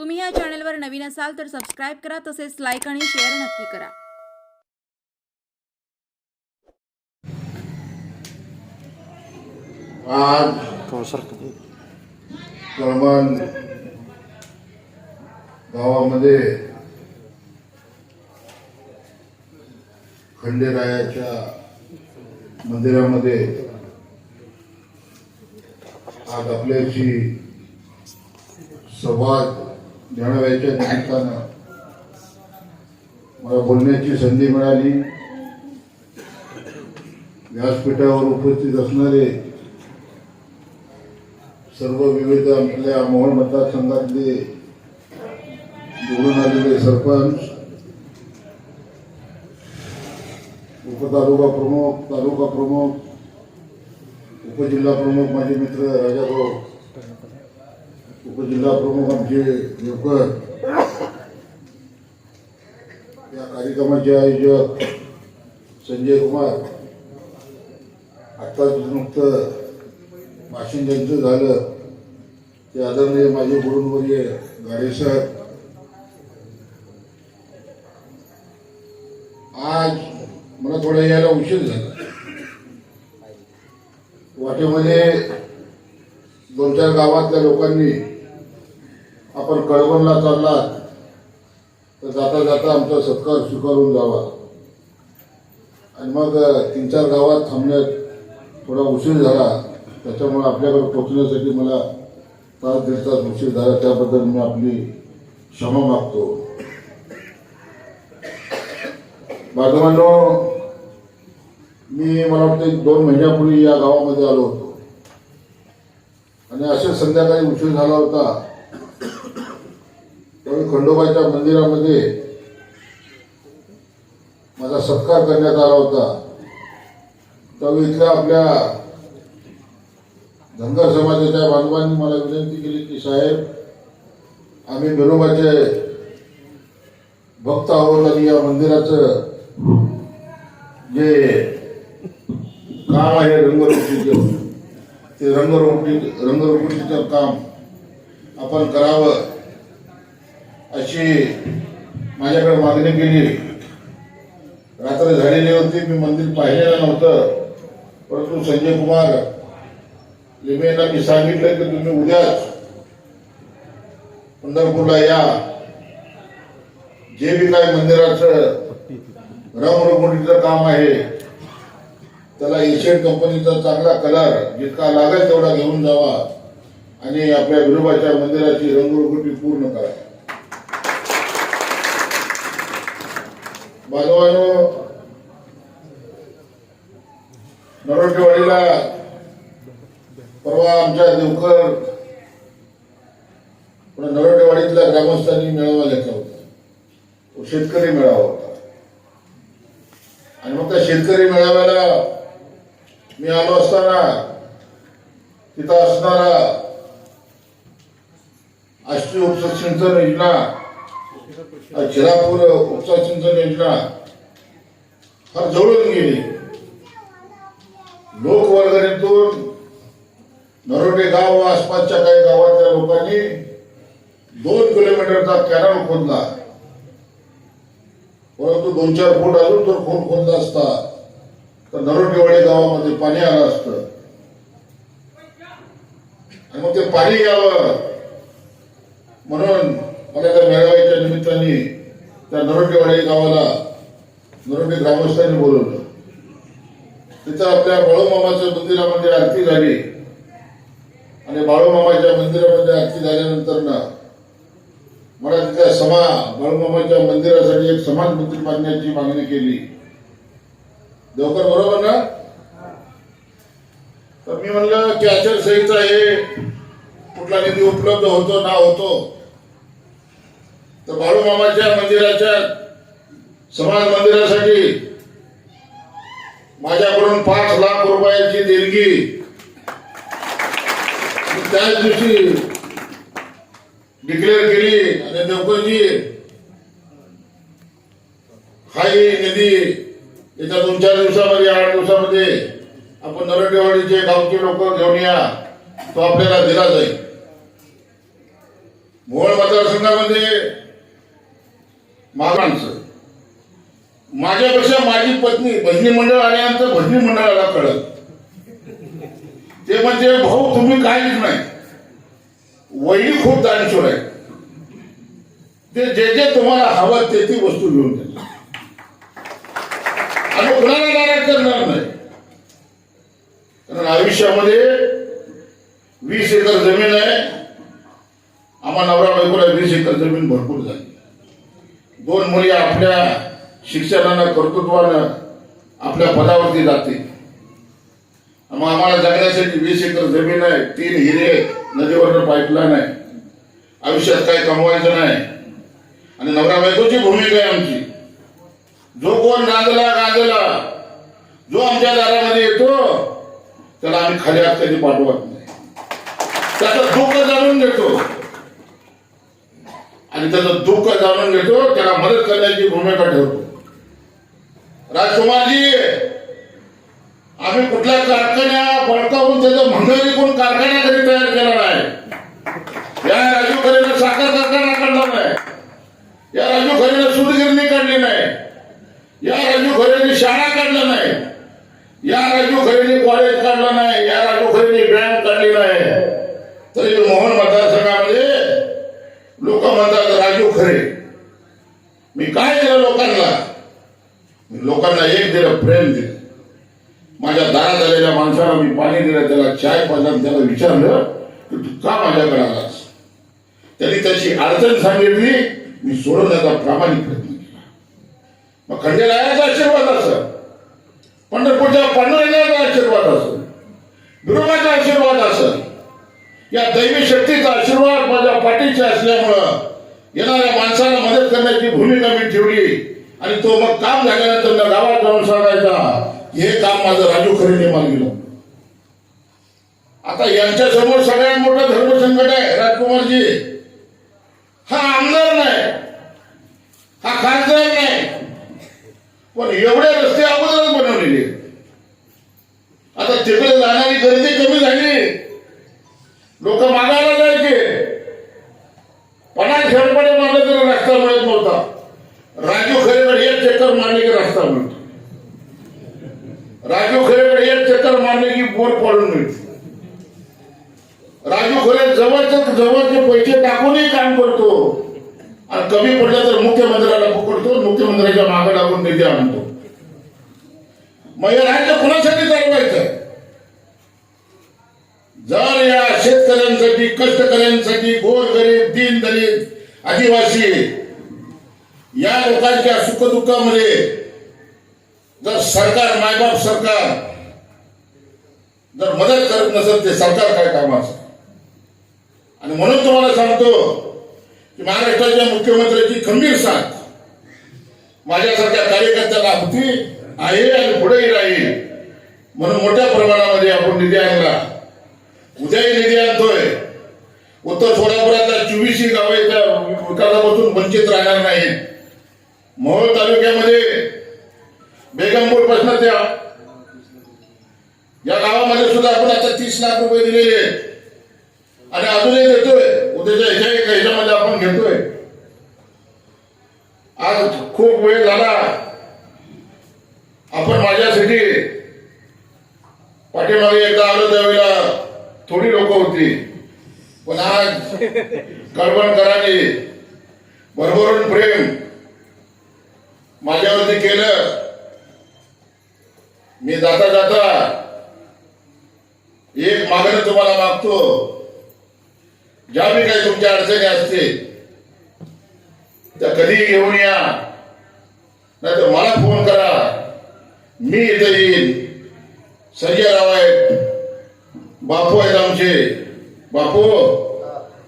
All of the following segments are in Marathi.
तुम्ही या चॅनलवर नवीन असाल तर सबस्क्राईब करा तसेच लाईक आणि शेअर नक्की करा. आज गावामध्ये खंडेरायाच्या मंदिरामध्ये आज आपल्याशी संवाद देणाऱ्याच्या निमित्तानं मला बोलण्याची संधी मिळाली. व्यासपीठावर उपस्थित असणारे सर्व विविध आपल्या मोहन मतदारसंघातले निवडून आलेले सरपंच उपतालुका प्रमुख तालुका प्रमुख उपजिल्हा प्रमुख माझे मित्र राजाभाऊ उपजिल्हा प्रमुख आमचे देवकर या कार्यक्रमाचे आयोजक संजय कुमार आत्ताच नुकतं भाषण ज्यांचं झालं ते आदरणीय माझे गुरुवर्य गाडेसर आज मला थोडा यायला उशीर झाला वाटेमध्ये दोन चार गावातल्या लोकांनी आपण कळवणला चाललात तर जाता जाता आमचा सत्कार स्वीकारून जावा. आणि मग तीन चार गावात थांबण्यात थोडा उशीर झाला. त्याच्यामुळे आपल्याकडे पोचण्यासाठी मला तास दीड तास उशीर झाला. त्याबद्दल मी आपली क्षमा मागतो. बाजूमानो मी मला वाटतं दोन महिन्यापूर्वी या गावामध्ये आलो होतो. आणि असे संध्याकाळी उशीर झाला होता. त्यावेळी खंडोबाच्या मंदिरामध्ये माझा सत्कार करण्यात आला होता. त्यावेळी इथल्या आपल्या धनगर समाजाच्या बांधवांनी मला विनंती केली की साहेब आम्ही बिरोबाचे भक्त आहोत आणि या मंदिराचं जे काम आहे रंगरोगीचं ते रंगरोगी रंगरोगीचं काम आपण करावं अशी माझ्याकडे मागणी केली. रात्र झालेली होती मी मंदिर पाहिलेलं नव्हतं. परंतु संजय कुमार लिमे मी सांगितलं की तुम्ही उद्याच पंढरपूरला या. जे बी काय मंदिराचं रंगरंगोटीचं काम आहे त्याला एशियन कंपनीचा चांगला कलर जितका लागेल तेवढा घेऊन जावा आणि आपल्या विरोबाच्या मंदिराची रंगरंगोटी पूर्ण करा. बाजूबाजू नरोटेवाडीला परवा आमच्या देवकर नरोटेवाडीतल्या ग्रामस्थांनी मेळावा घेतला होता. तो शेतकरी मेळावा होता. आणि मग त्या शेतकरी मेळाव्याला मी आलो असताना तिथं असणारा आष्टी उपसा सिंचन योजना चिरापूर उपसा सिंचन योजना फार जवळून गेली. लोकवर्गणीतून नरोटे गाव व आसपासच्या काही गावातल्या लोकांनी दोन किलोमीटरचा कॅनल खोदला. परंतु दोन चार फूट अजून जर खोल खोदला असता तर नरोटेवाडी गावामध्ये पाणी आलं असतं. आणि मग ते पाणी यावं. म्हणून मला त्या मेळाव्याच्या निमित्ताने त्या नरोटेवाडी गावाला नरोटे ग्रामस्थांनी बोलवलं. तिथं आपल्या बाळूमामाच्या मंदिरामध्ये आरती झाली. आणि बाळूमामाच्या मंदिरामध्ये आरती झाल्यानंतर ना मला तिथल्या समा बाळूमामाच्या मंदिरासाठी एक समान मंदिर बांधण्याची मागणी केली. देवकर बरोबर ना? तर मी म्हणलं की आचारसंहिता हे कुठला निधी उपलब्ध होतो ना होतो? तर बाळूमामाच्या मंदिराच्या समाज मंदिरासाठी माझ्याकडून पाच लाख रुपयाची देणगी. त्याच दिवशी डिक्लेअर केली आणि देवकरजी हाही निधी येत्या दोन चार दिवसामध्ये आठ दिवसामध्ये आपण नरटेवाडीचे गावचे लोक घेऊन या. तो आपल्याला दिला जाईल. मोहोळ मतदारसंघामध्ये माणसं माझ्यापेक्षा माझी पत्नी भजनी मंडळ आल्यानंतर भजनी मंडळाला कळत ते म्हणजे भाऊ तुम्ही काहीच नाही. वही खूप दानशूर आहे. ते जे जे तुम्हाला हवं ते ती वस्तू घेऊन देतात आणि कुणाला नाराज करणार नाही? कारण आयुष्यामध्ये वीस एकर जमीन आहे. आम्हा नवरा बायकोला वीस एकर जमीन भरपूर झाली. दोन मुली आपल्या शिक्षणानं कर्तृत्वानं आपल्या पदावरती जाते. मग आम्हाला जगण्यासाठी वीस एकर जमीन आहे तीन हिरे नदीवरनं पाईपलाईन आहे. आयुष्यात काही कमवायचं नाही. आणि नवरा बायकोची भूमिका आहे आमची. जो कोण गाजला गाजला जो आमच्या दारामध्ये येतो त्याला आम्ही खाली हात कधी पाठवत नाही त्याचं दुःख जाणून घेतो आणि त्याचं दुःख जाणून घेतो त्याला मदत करण्याची भूमिका ठेवतो. राजकुमारजी आम्ही कुठल्या कारखान्या बळकावून त्याचं मंगळी कोण कारखाना कधी तयार केला नाही? या राजू खरेनं साखर कारखाना काढला नाही. या राजू खरेनं सूतगिरणी काढली नाही. या राजू खरेने शाळा काढल्या नाही. या राजू खरेने कॉलेज काढलं नाही. या राजू खरेने बँक काढली नाही. तरी मोहन मतदारसंघामध्ये लोक म्हणतात राजू खरे मी काय दिलं लोकांना मी लोकांना एक दिलं प्रेम दिलं माझ्या दारात आलेल्या माणसाला मी पाणी दिलं त्याला चाय पाजला त्याला विचारलं की तू का माझ्याकडे आलास त्यांनी त्याची अडचण सांगितली मी सोडवण्याचा प्रामाणिक प्रयत्न केला मग खंडेरायाचा आशीर्वाद असं. पंढरपूरच्या पांडुरंगाचा आशीर्वाद असं. विरोबाचा आशीर्वाद असं. या दैवी शक्तीचा आशीर्वाद माझ्या पाठीशी असल्यामुळं येणाऱ्या माणसाला मदत करण्याची भूमिका मी ठेवली. आणि तो मग काम झाल्यानंतर त्या गावात जाऊन सांगायचा हे काम माझं राजू खरेने मागितलं आता यांच्या समोर सगळ्यात मोठं धर्मसंकट आहे राजकुमारजी. हा आमदार नाही. हा खासदार नाही. पण एवढे रस्ते अगोदरच बनवलेले. आता तिकडे जाणारी गर्दी कमी झाली. लोक मागायला जायचे पन्नास खेळपडे मारले तरी रस्ता मिळत नव्हता राजू खरेकडे एक चक्कर मारले की रस्ता मिळतो राजू खरेकडे एक चक्कर मारले की बोर पडून मिळते राजू खरे जवळचे जवळचे पैसे टाकूनही काम करतो आणि कमी पडलं तर मुख्यमंत्र्याला पकडतो मुख्यमंत्र्याच्या मागे टाकून निधी आणतो मग हे राज्य कुणासाठी चालवायचं जर या शेतकऱ्यांसाठी कष्टकऱ्यांसाठी गोरगरीब दीन दलित आदिवासी या लोकांच्या सुखदुःखामध्ये जर सरकार मायबाप सरकार जर मदत करत नसेल ते सरकार काय कामाचं आणि म्हणून तुम्हाला सांगतो की महाराष्ट्राच्या मुख्यमंत्र्यांची खंबीर साथ माझ्यासारख्या कार्यकर्त्याला होती आहे आणि पुढेही राहील. म्हणून मोठ्या प्रमाणामध्ये आपण निधी आणला. उद्याही निधी आणतोय. उत्तर सोलापुरातला चोवीसही गावे त्या विकासापासून वंचित राहणार नाही मोहोळ तालुक्यामध्ये बेगमपूरपासून त्या या गावामध्ये सुद्धा आपण आता तीस लाख रुपये दिलेले आहेत. आणि अजूनही देतोय. उद्याच्या ह्याच्या एका ह्याच्यामध्ये आपण घेतोय. आज खूप वेळ झाला. आपण माझ्यासाठी पाठीमागे एकदा आलो त्यावेळेला थोडी लोक होती. पण आज कळवणकरांनी भरभरून प्रेम. माझ्यावरती केलं. मी जाता जाता एक मागणं तुम्हाला मागतो. ज्या बी काही तुमच्या अडचणी असतील त्या कधी घेऊन या. नाही तर मला फोन करा. मी इथे येईन. संजय राव आहेत. बापू आहेत आमचे. बापू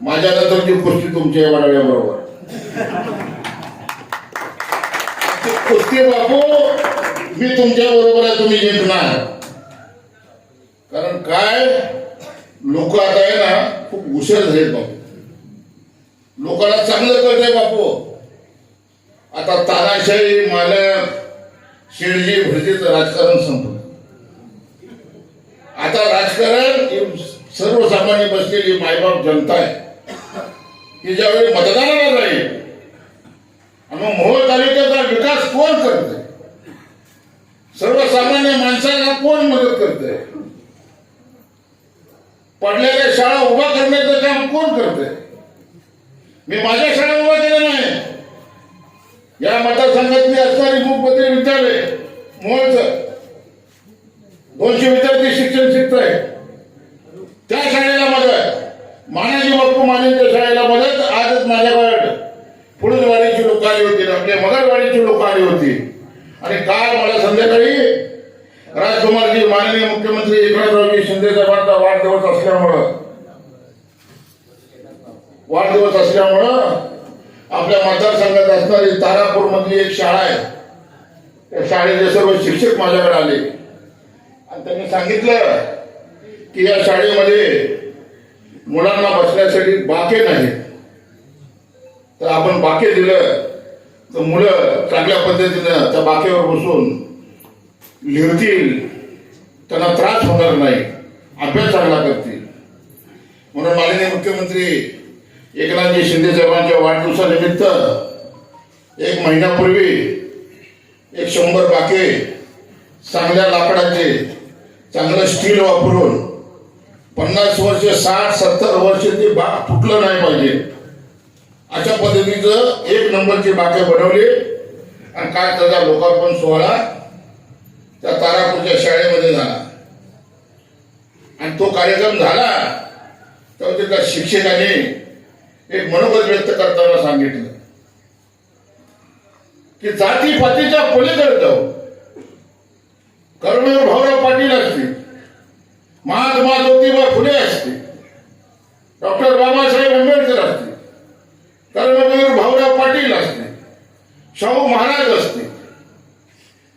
माझ्यानंतरची कुस्ती तुमच्या वडाव्याबरोबर कुस्ती बापू मी तुमच्या बरोबर आहे तुम्ही जिंकणार. कारण काय? लोक आता आहे ना खूप हुशार झालेत बापू. लोकांना चांगलं कळतंय बापू. आता तानाशाही मालक शेळजी भरतीचं राजकारण संपलं. आता राजकारण सर्वसामान्य बसलेली मायबाप जनता आहे. की ज्यावेळी मतदानाला जाईल. आणि मग मोहोळ तालुक्याचा विकास कोण करते सर्वसामान्य माणसाला कोण मदत करते पडलेल्या शाळा उभा करण्याचं काम कोण करते मी माझ्या शाळा उभा केल्या नाही. या मतदारसंघातली असणारी मुखपत्री विद्यालय मोहोळचं. दोनशे विद्यार्थी शिक्षक शिकत आहेत त्या शाळेला मदत मानाजी बाप्पू मानेच्या शाळेला मदत आजच माझ्याकडे पुढीलवाडीची लोक आली होती आपल्या मगरवाडीची लोक आली होती आणि काल मला संध्याकाळी राजकुमारजी माननीय मुख्यमंत्री एकनाथरावजी शिंदे साहेबांचा वाढदिवस असल्यामुळं वाढदिवस असल्यामुळं आपल्या मतदारसंघात असणारी तारापूर मधली एक शाळा आहे. त्या शाळेचे सर्व शिक्षक माझ्याकडे आले. आणि त्यांनी सांगितलं की या शाळेमध्ये मुलांना बसण्यासाठी बाके नाहीत. तर आपण बाके दिलं. तर मुलं चांगल्या पद्धतीनं त्या बाकेवर बसून लिहतील त्यांना त्रास होणार नाही अभ्यास चांगला करतील. म्हणून माननीय मुख्यमंत्री एकनाथजी शिंदे साहेबांच्या वाढदिवसानिमित्त एक महिन्यापूर्वी एक शंभर बाके चांगल्या लाकडाचे चांगलं स्टील वापरून पन्नास वर्ष साठ सत्तर वर्ष ते बाग फुटलं नाही पाहिजे. अशा पद्धतीचं एक नंबरची बाक्या बनवली. आणि काय त्याचा लोकार्पण सोहळा त्या तारापूरच्या शाळेमध्ये झाला. आणि तो कार्यक्रम झाला तर त्या शिक्षकाने एक मनोगत व्यक्त करताना सांगितलं. की जाती पातीच्या पलीकडे जाऊ कर्मवीर भाऊराव पाटील असतील महात्मा ज्योतिबा फुले असतील डॉक्टर बाबासाहेब आंबेडकर असतील कर्मवीर भाऊराव पाटील असतील शाहू महाराज असते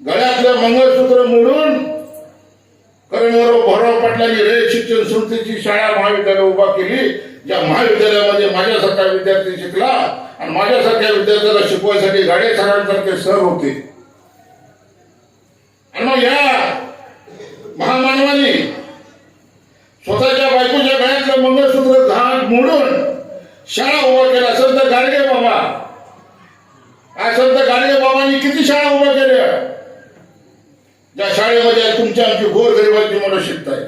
गळ्यातलं मंगळसूत्र मोडून कर्मवीरराव भाऊराव पाटलांनी रे शिक्षण संस्थेची शाळा महाविद्यालय उभा केली ज्या महाविद्यालयामध्ये माझ्यासारखा विद्यार्थी शिकला आणि माझ्यासारख्या विद्यार्थ्याला शिकवायसाठी गाडे सरांसारखे सर होते. आणि मग या महामानवानी स्वतःच्या बायकोच्या गळ्यातलं मंगळसूत्र घाण मोडून शाळा उभा केला. संत गाडगे बाबा. आज संत गाडगे बाबांनी किती शाळा उभ्या केल्या? ज्या शाळेमध्ये तुमच्या आमची गोर गरिबांची मुलं शिकताय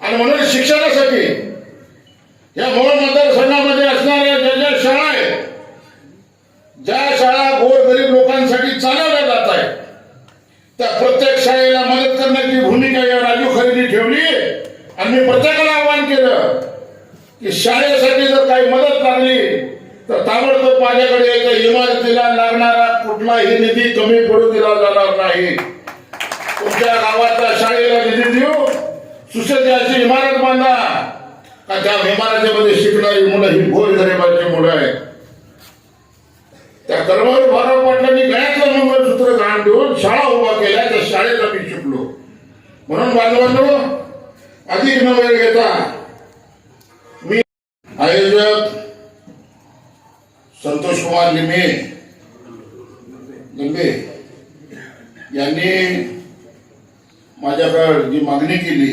आणि म्हणून शिक्षणासाठी या मोळ मतदारसंघामध्ये असणाऱ्या ज्या ज्या शाळा आहेत ज्या शाळा गोरगरीब लोकांसाठी चालवल्या जात आहेत त्या प्रत्येक शाळेला मदत करण्याची भूमिका या राजू खरेदी ठेवली आणि मी प्रत्येकाला आवाहन केलं की शाळेसाठी जर काही मदत लागली तर ताबडतोब माझ्याकडे एका इमारतीला लागणारा कुठलाही निधी कमी पडू दिला जाणार नाही. तुमच्या गावातल्या शाळेला निधी देऊ. सुसज्जाची इमारत बांधा. का त्या इमारतीमध्ये शिकणारी मुलं ही भोर गरिबांची मुलं आहेत? त्या कर्मवीर भाऊराव पाटलांनी गळ्यातलं मंगळसूत्र घाण देऊन शाळा उभा केल्या त्या शाळेला मी शिकलो. म्हणून बांधवांनो अधिक न वेळ घेता. मी आयोजक संतोष कुमार लिमे लिंबे यांनी माझ्याकडे जी मागणी केली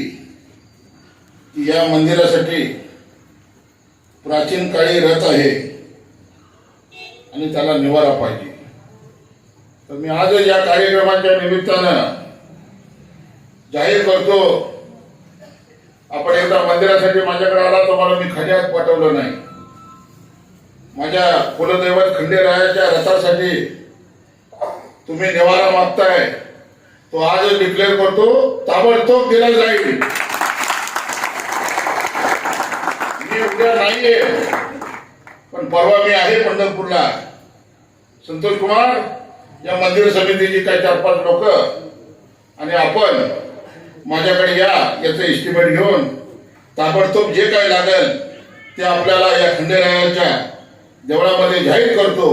की या मंदिरासाठी प्राचीन काळी रथ आहे आणि त्याला निवारा पाहिजे. तर मी आज या कार्यक्रमाच्या निमित्तानं जाहीर करतो आपण एकदा मंदिरासाठी माझ्याकडे आला तुम्हाला मी खड्यात पाठवलं नाही. माझ्या कुलदैवत खंडेरायाच्या रथासाठी तुम्ही निवारा मागताय. तो आजच डिक्लेअर करतो ताबडतोब दिला जाईल. मी उद्या नाहीये पण परवा मी आहे पंढरपूरला. संतोष कुमार या मंदिर समितीची काही चार पाच लोक आणि आपण माझ्याकडे या याचं इस्टिमेट घेऊन ताबडतोब जे काही लागेल ते आपल्याला या खंडेरायाच्या देवळामध्ये जाहीर करतो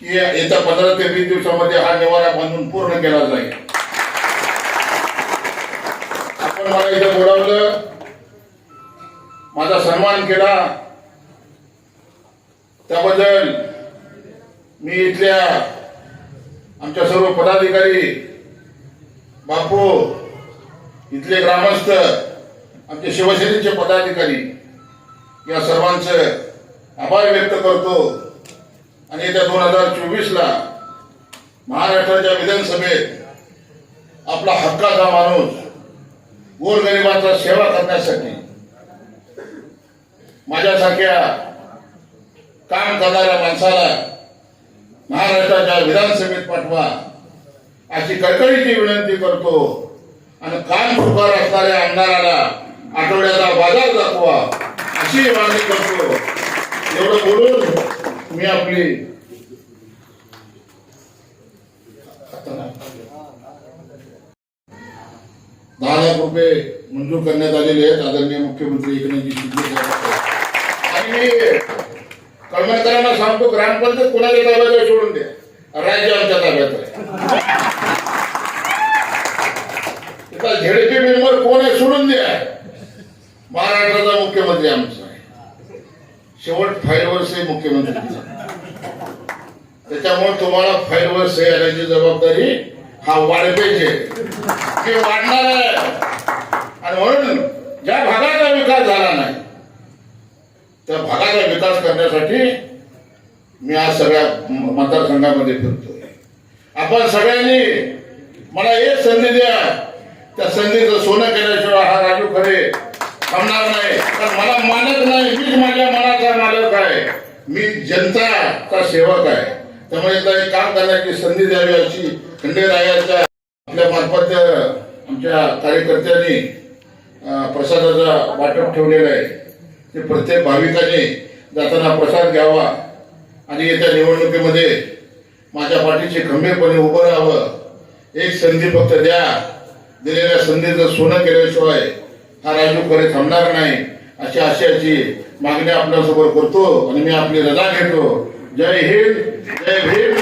की येत्या पंधरा ते वीस दिवसामध्ये हा निवारा बांधून पूर्ण केला जाईल. आपण मला इथं बोलावलं. माझा सन्मान केला. त्याबद्दल मी इथल्या आमच्या सर्व पदाधिकारी बापू इथले ग्रामस्थ आमचे शिवसेनेचे पदाधिकारी या सर्वांचं आभार व्यक्त करतो. आणि येत्या दोन हजार चोवीस ला महाराष्ट्राच्या विधानसभेत आपला हक्काचा माणूस गोरगरिबांचा सेवा करण्यासाठी माझ्यासारख्या काम करणाऱ्या माणसाला महाराष्ट्राच्या विधानसभेत पाठवा अशी कळकळीची विनंती करतो. आणि काम सुपार असणाऱ्या आमदाराला आठवड्याचा बाजार दाखवा अशी मागणी करतो. एवढं बोलून मी आपली दहा लाख रुपये मंजूर करण्यात आलेले आहेत. आदरणीय मुख्यमंत्री एकनाथजी शिंदे आणि मी कळमळकरांना सांगतो ग्रामपंचायत कोणाच्या ताब्यात आहे सोडून द्या. राज्य आमच्या ताब्यात आहे. झेडपी मेंबर कोण आहे सोडून द्या. महाराष्ट्राचा मुख्यमंत्री आमचा. शेवट फाईलवर सही मुख्यमंत्र्यांचा त्याच्यामुळे तुम्हाला फाईलवर सही जबाबदारी हा वाढपेच आहे ते वाढणार आहे. आणि म्हणून ज्या भागाचा विकास झाला नाही त्या भागाचा विकास करण्यासाठी मी आज सगळ्या मतदारसंघामध्ये फिरतोय. आपण सगळ्यांनी मला एक संधी द्या. त्या संधीचं सोनं केल्याशिवाय हा राजू खरे थांबणार नाही. तर मला मालक नाही मीच माझ्या मनाचा मालक आहे. मी जनताचा सेवक आहे. त्यामुळे एक काम करण्याची संधी द्यावी अशी खंडेरायाच्या आपल्या मार्फत आमच्या कार्यकर्त्यांनी प्रसादाचा वाटप ठेवलेलं आहे. ते प्रत्येक भाविकाने जाताना प्रसाद घ्यावा आणि येत्या निवडणुकीमध्ये माझ्या पाठीशी खंबीरपणे उभं राहावं. एक संधी फक्त द्या. दिलेल्या संधीचं सोनं केल्याशिवाय हा राजू खरे थांबणार नाही अशी आशयाची मागणी आपल्यासोबत करतो आणि मी आपली रजा घेतो. जय हिंद जय भीम.